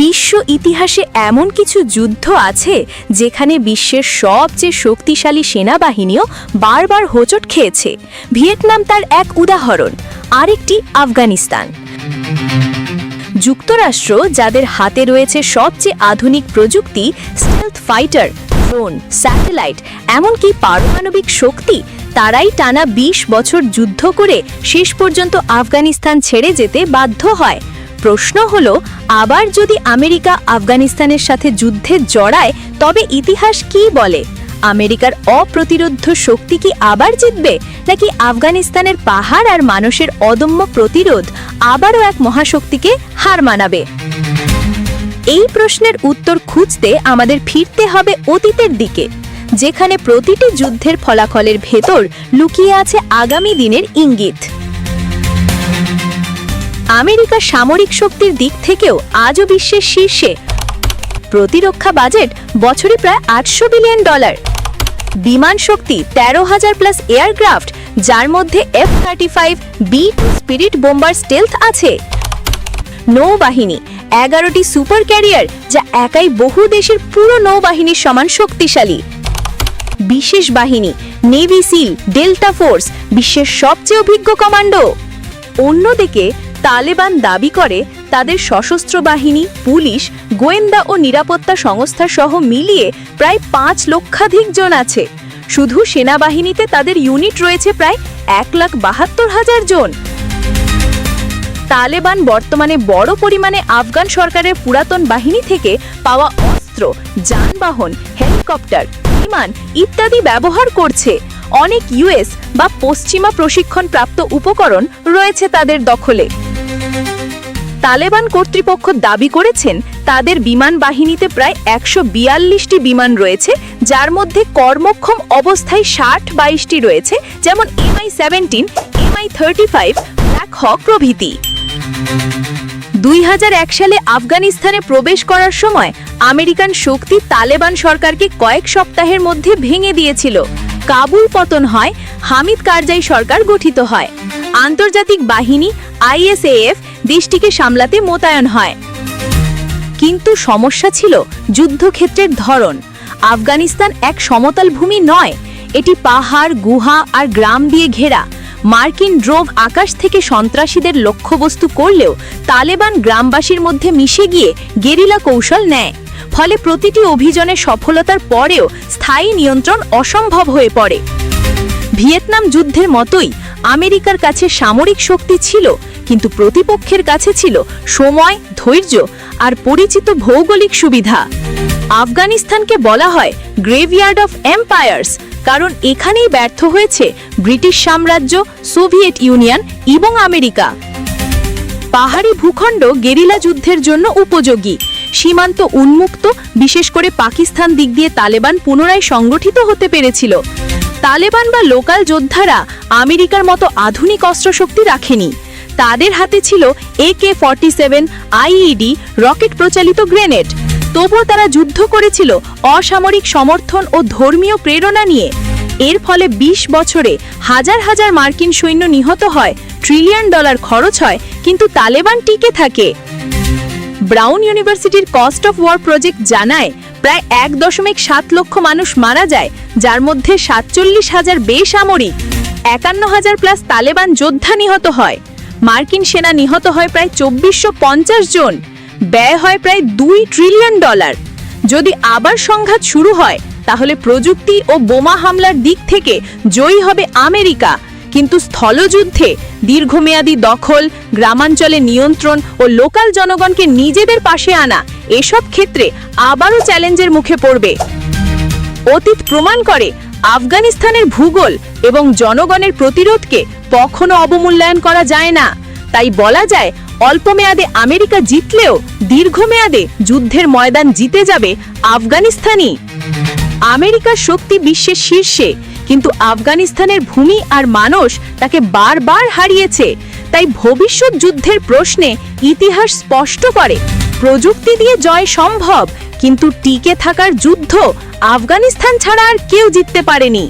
বিশ্ব ইতিহাসে এমন কিছু যুদ্ধ আছে যেখানে বিশ্বের সবচেয়ে শক্তিশালী সেনাবাহিনীও বারবার হোঁচট খেয়েছে। ভিয়েতনাম তার এক উদাহরণ, আরেকটি আফগানিস্তান। যুক্তরাষ্ট্র, যাদের হাতে রয়েছে সবচেয়ে আধুনিক প্রযুক্তি, স্টেলথ ফাইটার, ড্রোন, স্যাটেলাইট, এমনকি পারমাণবিক শক্তি, তারাই টানা ২০ বছর যুদ্ধ করে শেষ পর্যন্ত আফগানিস্তান ছেড়ে যেতে বাধ্য হয়। প্রশ্ন হলো, আবার যদি আমেরিকা আফগানিস্তানের সাথে যুদ্ধে জড়ায়, তবে ইতিহাস কি বলে? আমেরিকার অপ্রতিরোধ শক্তি কি আবার জিতবে? নাকি আফগানিস্তানের পাহাড় আর মানুষের অদম্য প্রতিরোধ আবারও এক মহাশক্তিকে হার মানাবে? এই প্রশ্নের উত্তর খুঁজতে আমাদের ফিরতে হবে অতীতের দিকে, যেখানে প্রতিটি যুদ্ধের ফলাফলের ভেতর লুকিয়ে আছে আগামী দিনের ইঙ্গিত। আমেরিকা সামরিক শক্তির দিক থেকেও আজও বিশ্বের শীর্ষে। প্রতিরক্ষা বাজেট বছরে প্রায় আটশো বিলিয়ন ডলার। বিমান শক্তি তেরো হাজার প্লাস এয়ারক্রাফট, যার মধ্যে F thirty five, B spirit bomber stealth আছে। নৌবাহিনী, এগারোটি সুপার ক্যারিয়ার, যা একাই বহু দেশের পুরো নৌবাহিনীর সমান শক্তিশালী। বিশেষ বাহিনী, নেভি সিল, ডেল্টা ফোর্স, বিশ্বের সবচেয়ে অভিজ্ঞ কমান্ডো। অন্যদিকে তালেবান দাবি করে, তাদের সশস্ত্র বাহিনী, পুলিশ, গোয়েন্দা ও নিরাপত্তা সংস্থা সহ মিলিয়ে প্রায় পাঁচ লক্ষাধিক জন আছে। শুধু সেনাবাহিনীতে তাদের ইউনিট রয়েছে প্রায় এক লাখ বাহাত্তর হাজার জন। তালেবান বর্তমানে বড় পরিমাণে আফগান সরকারের পুরাতন বাহিনী থেকে পাওয়া অস্ত্র, যানবাহন, হেলিকপ্টার, বিমান ইত্যাদি ব্যবহার করছে। অনেক ইউএস বা পশ্চিমা প্রশিক্ষণপ্রাপ্ত উপকরণ রয়েছে তাদের দখলে। তালেবান কর্তৃপক্ষ দাবি করেছেন তাদের বিমান বাহিনীতে প্রায় একশো বিয়াল্লিশটি বিমান রয়েছে, যার মধ্যে কর্মক্ষম অবস্থায় ষাট বাইশটি রয়েছে, যেমন MI seventeen, MI thirty five, black hawk প্রভৃতি। দুই হাজার এক সালে আফগানিস্তানে প্রবেশ করার সময় আমেরিকান শক্তি তালেবান সরকারকে কয়েক সপ্তাহের মধ্যে ভেঙে দিয়েছিল। কাবুল পতন হয়, হামিদ কারজাই সরকার গঠিত হয়। আন্তর্জাতিক বাহিনী, আইএসএএফ দেশটিকে সামলাতে মোতায়েন হয়। কিন্তু সমস্যা ছিল যুদ্ধক্ষেত্রের ধরন। আফগানিস্তান এক সমতল ভূমি নয়, এটি পাহাড়, গুহা আর গ্রাম দিয়ে ঘেরা। মার্কিন ড্রোভ আকাশ থেকে সন্ত্রাসীদের লক্ষ্যবস্তু করলেও তালেবান গ্রামবাসীর মধ্যে মিশে গিয়ে গেরিলা কৌশল নেয়। ফলে প্রতিটি অভিযানের সফলতার পরেও স্থায়ী নিয়ন্ত্রণ অসম্ভব হয়ে পড়ে। ভিয়েতনাম যুদ্ধের মতোই আমেরিকার কাছে সামরিক শক্তি ছিল কিন্তু প্রতিপক্ষের কাছে ছিল সময়, ধৈর্য আর পরিচিত ভৌগোলিক সুবিধা। আফগানিস্তানকে বলা হয় গ্রেভিয়ার্ড অফ এম্পায়ার্স কারণ এখানেই ব্যর্থ হয়েছে ব্রিটিশ সাম্রাজ্য, সোভিয়েত ইউনিয়ন এবং আমেরিকা। পাহাড়ি ভূখণ্ড গেরিলা যুদ্ধের জন্য উপযোগী। সীমান্ত উন্মুক্ত, বিশেষ করে পাকিস্তান দিক দিয়ে তালেবান পুনরায় সংগঠিত হতে পেরেছিল। তালেবান বা লোকাল যোদ্ধারা আমেরিকার মতো আধুনিক অস্ত্রশক্তি রাখেনি। তাদের হাতে ছিল A K forty seven IED rocket প্রচালিত grenade. তবুও তারা যুদ্ধ করেছিল অসামরিক সমর্থন ও ধর্মীয় প্রেরণা নিয়ে। এর ফলে ২০ বছরে হাজার হাজার মার্কিন সৈন্য নিহত হয়, ট্রিলিয়ন ডলার খরচ হয়, কিন্তু তালেবান টিকে থাকে। ব্রাউন ইউনিভার্সিটির কস্ট অফ ওয়ার প্রজেক্ট জানায়, প্রায় এক দশমিক সাত লক্ষ মানুষ মারা যায়, যার মধ্যে সাতচল্লিশ হাজার বেসামরিক, একান্ন হাজার প্লাস তালেবান যোদ্ধা নিহত হয়। মার্কিন সেনা নিহত হয় প্রায় চব্বিশশো জন। ব্যয় হয় প্রায় দুই ট্রিলিয়ন ডলার যদি আবার সংঘাত শুরু হয়, তাহলে প্রযুক্তি ও বোমা হামলার দিক থেকে জয়ী হবে আমেরিকা। কিন্তু স্থলযুদ্ধে দীর্ঘমেয়াদী দখল, গ্রামাঞ্চলে নিয়ন্ত্রণ ও লোকাল জনগণকে নিজেদের পাশে আনা, এসব ক্ষেত্রে আবারও চ্যালেঞ্জের মুখে পড়বে। অতীত প্রমাণ করে আফগানিস্তানের ভূগোল এবং জনগণের প্রতিরোধকে কখনো অবমূল্যায়ন করা যায় না। তাই বলা যায়, অল্প মেয়াদে আমেরিকা জিতলেও দীর্ঘমেয়াদে যুদ্ধের ময়দান জিতে যাবে আফগানিস্তানই। আমেরিকার শক্তি বিশ্বের শীর্ষে, কিন্তু আফগানিস্তানের ভূমি আর মানুষ তাকে বারবার হারিয়েছে। তাই ভবিষ্যৎ যুদ্ধের প্রশ্নে ইতিহাস স্পষ্ট করে, প্রযুক্তি দিয়ে জয় সম্ভব কিন্তু টিকে থাকার যুদ্ধ আফগানিস্তান ছাড়া আর কেউ জিততে পারেনি।